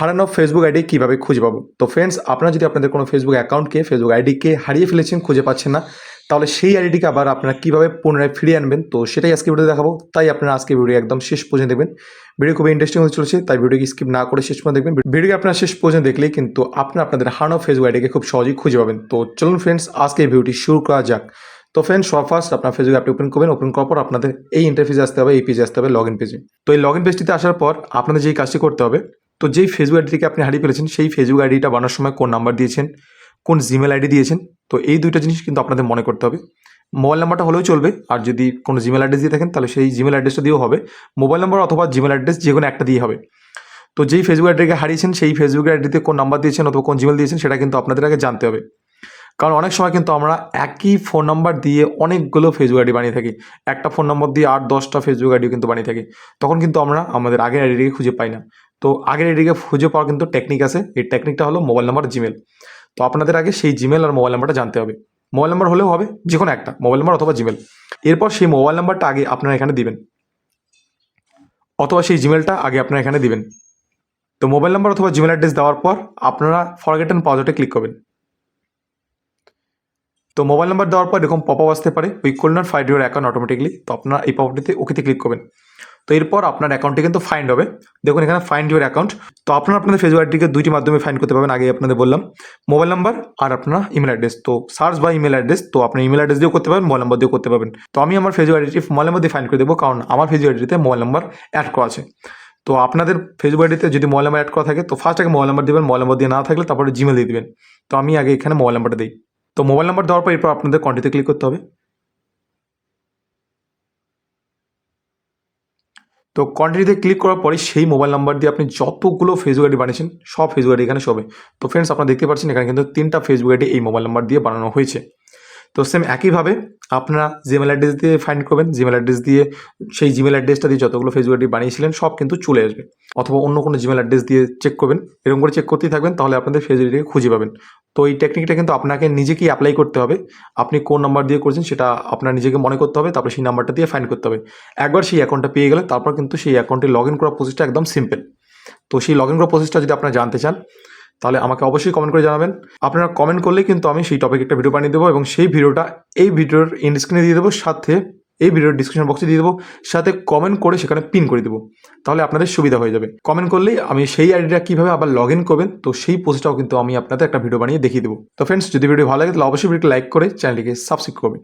হারানো Facebook ID কীভাবে খুঁজে পাবো? তো ফ্রেন্ডস আপনারা যদি আপনাদের কোনো ফেসবুক অ্যাকাউন্টকে ফেসবুক আইডিকে হারিয়ে ফেলেছেন, খুঁজে পাচ্ছেন না, তাহলে সেই আইডিটিকে আবার আপনারা কীভাবে পুনরায় ফিরিয়ে আনবেন? তো সেটাই আজকে ভিডিও দেখাবো। তাই আপনারা আজকে ভিডিও একদম শেষ পর্যন্ত দেখবেন। ভিডিও খুবই ইন্টারেস্টিং হতে চলেছে, তাই ভিডিওকে স্কিপ না করে শেষ পর্যন্ত দেখবেন। ভিডিওকে আপনারা শেষ পর্যন্ত দেখলেই কিন্তু আপনারা আপনাদের হারানো ফেসবুক আইডিকে খুব সহজেই খুঁজে পাবেন। তো চলুন ফ্রেন্ডস আজকে ভিডিওটি শুরু করা যাক। তো ফ্রেন্ডস সব ফার্স্ট আপনার ফেসবুক অ্যাপটি ওপেন করবেন। ওপেন করার পর আপনাদের এই ইন্টারফেসে আসতে হবে, এই পেজে আসতে হবে লগ ইন পেজে তো এই লগ ইন পেজটিতে আসার পর আপনাদের যেই কাজটি করতে হবে তো যেই ফেসবুক আইডিটিকে আপনি হারিয়ে ফেলেছেন সেই ফেসবুক আইডিটা বানানোর সময় কোন নাম্বার দিয়েছেন, কোন জিমেল আইডি দিয়েছেন, তো এই দুইটা জিনিস কিন্তু আপনাদের মনে করতে হবে। মোবাইল নাম্বারটা হলেও চলবে, আর যদি কোনো জিমেল অ্যাড্রেস দিয়ে থাকেন, তাহলে সেই জিমেল অ্যাড্রেসটা দিয়েও হবে। মোবাইল নাম্বার অথবা জিমেল অ্যাড্রেস যে কোনো একটা দিয়ে হবে। তো যেই ফেসবুক আইডিকে হারিয়েছেন, সেই ফেসবুক আইডিতে কোন নাম্বার দিয়েছেন অথবা কোন জিমেল দিয়েছেন, সেটা কিন্তু আপনাদের আগে জানতে হবে। কারণ অনেক সময় কিন্তু আমরা একই ফোন নাম্বার দিয়ে অনেকগুলো ফেসবুক আইডি বানিয়ে থাকি। একটা ফোন নম্বর দিয়ে আট, দশটা ফেসবুক আইডিও কিন্তু বানিয়ে থাকি। তখন কিন্তু আমরা আমাদের আগের আইডিকে খুঁজে পাই না। তো আগের আইডিকে খুঁজে পাওয়ার কিন্তু টেকনিক আছে। এই টেকনিকটা হলো মোবাইল নাম্বার জিমেল তো আপনাদের আগে সেই জিমেল আর মোবাইল নাম্বারটা জানতে হবে। মোবাইল নাম্বার হলেও হবে যে কোনো একটা মোবাইল নাম্বার অথবা জিমেল এরপর সেই মোবাইল নাম্বারটা আগে আপনারা এখানে দিবেন। অথবা সেই জিমেলটা আগে আপনারা এখানে দিবেন। তো মোবাইল নাম্বার অথবা জিমেল অ্যাড্রেস দেওয়ার পর আপনারা ফরগেট অ্যান্ড পাসওয়ার্ডে ক্লিক করবেন। তো মোবাইল নাম্বার দেওয়ার পর এরকম পপ আসতে পারে we could not find your account automatically তো আপনারা এই পপটিতে ওকেতে ক্লিক করবেন। তো এরপর আপনার অ্যাকাউন্টটি কিন্তু ফাইন্ড হবে। দেখুন, এখানে ফাইন্ড ইউর অ্যাকাউন্ট তো আপনারা আপনাদের ফেসবুক আইডিকে দুইটি মাধ্যমে ফাইন্ড করতে পারবেন আগে আপনাদের বললাম। মোবাইল নাম্বার আর আপনার ইমেল অ্যাড্রেস তো সার্চ বা ইমেল অ্যাড্রেস তো আপনি ইমেল অ্যাড্রেস দিয়েও করতে পারবেন মোবাইল নাম্বার দিয়েও করতে পারবেন। তো আমি আমার ফেসবুক আইডিটি মোবাইল নাম্বার দিয়ে ফাইন্ড করে দেবো, কারণ আমার ফেসবুক আইডিতে মোবাইল নাম্বার অ্যাড করা আছে। তো আপনাদের ফেসবুক আইডিতে যদি মোবাইল নাম্বার অ্যাড করা থাকে, তো ফার্স্ট আগে মোবাইল নাম্বার দেবেন মোবাইল নাম্বার দিয়ে না থাকলে তারপরে জিমেল দিয়ে দেবেন। তো আমি আগে এখানে মোবাইল নাম্বারটা দিই। তো মোবাইল নাম্বার দেওয়ার পর এরপর আপনাদের কন্টিতে ক্লিক করতে হবে। তো কন্টিনিউতে ক্লিক করার পরে সেই মোবাইল নাম্বার দিয়ে আপনি যতগুলো ফেসবুক আইডি বানিয়েছেন, সব ফেসবুক আইডি এখানে সবে তো ফ্রেন্ডস আপনারা দেখতে পাচ্ছেন এখানে কিন্তু তিনটা ফেসবুক আইডি এই মোবাইল নাম্বার দিয়ে বানানো হয়েছে। তো সেম একইভাবে আপনারা জিমেল অ্যাড্রেস দিয়ে ফাইন্ড করবেন। জিমেল অ্যাড্রেস দিয়ে সেই জিমেল অ্যাড্রেসটা দিয়ে যতগুলো ফেসবুক আইডি বানিয়েছিলেন, সব কিন্তু চলে আসবে। অথবা অন্য কোনো জিমেল অ্যাড্রেস দিয়ে চেক করবেন। এরকম করে চেক করতেই থাকবেন, তাহলে আপনাদের ফেসবুক আইডিকে খুঁজে পাবেন। তো এই টেকনিকটা কিন্তু আপনাকে নিজেকেই অ্যাপ্লাই করতে হবে। আপনি কোন নাম্বার দিয়ে করছেন সেটা আপনার নিজেকে মনে করতে হবে, তারপরে সেই নাম্বারটা দিয়ে ফাইন করতে হবে। একবার সেই অ্যাকাউন্টটা পেয়ে গেলে তারপর কিন্তু সেই অ্যাকাউন্টে লগ ইন করার প্রসেসটা একদম সিম্পল তো সেই লগ ইন করার প্রসেসটা যদি আপনারা জানতে চান তাহলে আমাকে অবশ্যই কমেন্ট করে জানাবেন। আপনারা কমেন্ট করলে কিন্তু আমি সেই টপিক একটা ভিডিও বানিয়ে দেবো এবং সেই ভিডিওটা এই ভিডিওর ইন স্ক্রিনে দিয়ে দেবো, সাথে এই ভিডিওর ডিসক্রিপশন বক্সে দিয়ে দেবো, সাথে কমেন্ট করে সেখানে পিন করে দেবো। তাহলে আপনাদের সুবিধা হয়ে যাবে। কমেন্ট করলেই আমি সেই আইডিটা কীভাবে আবার লগ ইন করবেন, তো সেই পোস্টটাও কিন্তু আমি আপনাদের একটা ভিডিও বানিয়ে দেখিয়ে দেবো। তো ফ্রেন্ডস যদি ভিডিও ভালো লাগে তাহলে অবশ্যই ভিডিওটি লাইক করে চ্যানেলটিকে সাবস্ক্রাইব করবেন।